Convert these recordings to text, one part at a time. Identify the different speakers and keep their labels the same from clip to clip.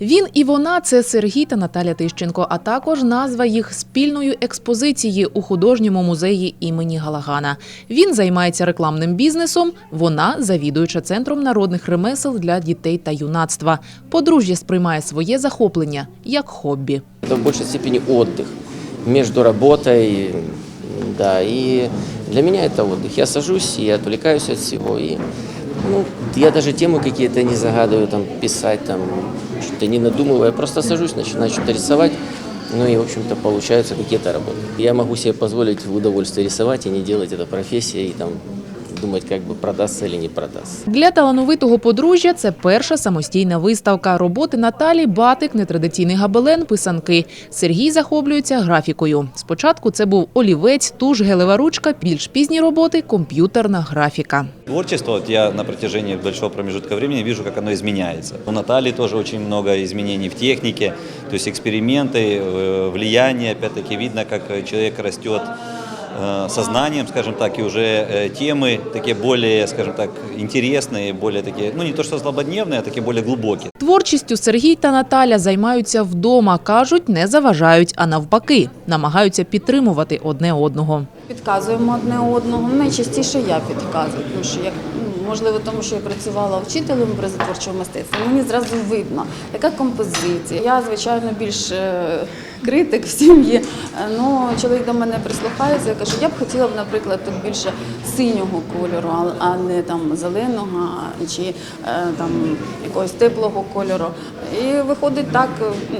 Speaker 1: Він і вона це Сергій та Наталя Тищенко, а також назва їх спільної експозиції у художньому музеї імені Галагана. Він займається рекламним бізнесом. Вона завідуюча центром народних ремесел для дітей та юнацтва. Подружжя сприймає своє захоплення як хобі.
Speaker 2: Это в большей степени отдых между работой, да, и для меня это отдых. Я сажусь и отвлекаюсь от всего, и ну, я даже темы какие-то не загадываю, там, писать, там, что-то не надумываю, я просто сажусь, начинаю что-то рисовать, ну и, в общем-то, получаются какие-то работы. Я могу себе позволить в удовольствие рисовать и не делать это профессией, и там, думать, как бы продастся или не продастся.
Speaker 1: Для талановитого подружжя це перша самостійна виставка. Роботи Наталі батик, нетрадиційний габелен, писанки. Сергій захоплюється графікою. Спочатку це був олівець, туш, гелева ручка, більш пізні роботи комп'ютерна графіка.
Speaker 3: Творчество, вот я на протяжении большого промежутка времени вижу, как оно изменяется. У Натальи тоже очень много изменений в технике, то есть эксперименты, э, влияние, опять-таки видно, как человек растет э, сознанием, скажем так, и уже э, темы такие более, скажем так, интересные, более такие, ну не то что злободневные, а такие более глубокие.
Speaker 1: Творчістю Сергій та Наталя займаються вдома. кажуть, не заважають, а навпаки, намагаються підтримувати одне одного.
Speaker 4: Підказуємо одне одного. Ну, Найчастіше я підказую, тому що як ну, можливо, тому що я працювала вчителем образотворчого мистецтва. Мені зразу видно, яка композиція. Я звичайно більш е, критик в сім'ї. Е, Ну чоловік до мене прислухається. Я кажу, я б хотіла б, наприклад, тут більше синього кольору, а- не там зеленого чи е, там якогось теплого кольору. І виходить так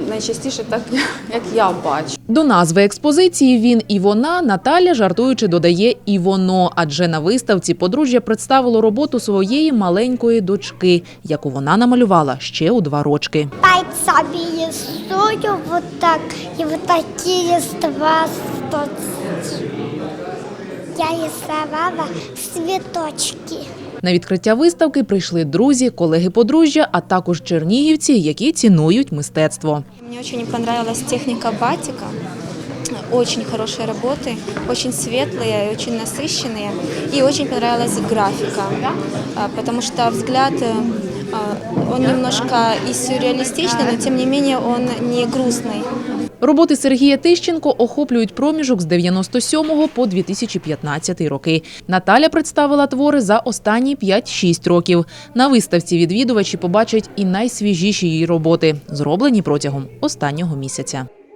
Speaker 4: найчастіше, так як я бачу.
Speaker 1: До назви експозиції він і вона Наталя жартуючи додає і воно, адже на виставці подружжя представило роботу своєї маленької дочки, яку вона намалювала ще у два рочки.
Speaker 5: Пальцами рисую вот так, и вот такие два Я рисовала цветочки.
Speaker 1: На відкриття виставки прийшли друзі, колеги подружжя, а також чернігівці, які цінують мистецтво.
Speaker 6: Мне очень понравилась техника батика. Очень хорошие работы, очень светлые, очень насыщенные. И очень понравилась графика, а, потому что взгляд, э, а, он немножко и сюрреалистичный, но тем не менее он не грустный.
Speaker 1: Роботи Сергія Тищенко охоплюють проміжок з 97 по 2015 роки. Наталя представила твори за останні 5-6 років. На виставці відвідувачі побачать і найсвіжіші її роботи, зроблені протягом останнього місяця.